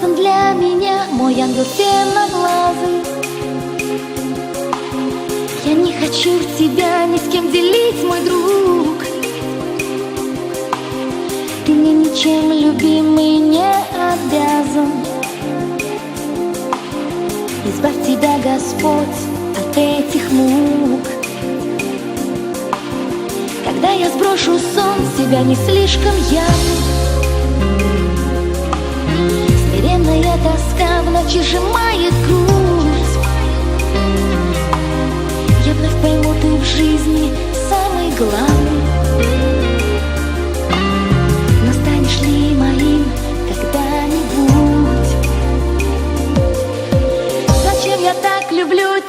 создан для меня Мой ангел темноглазый. Я не хочу тебя ни с кем делить, мой друг. Ты мне ничем, любимый, не обязан. Избавь тебя, Господь, от этих мук. Когда я сброшу сон, себя не слишком явно тоска в ночи сжимает грудь Я вновь пойму, ты в жизни самый главный Но станешь ли моим когда-нибудь? Зачем я так люблю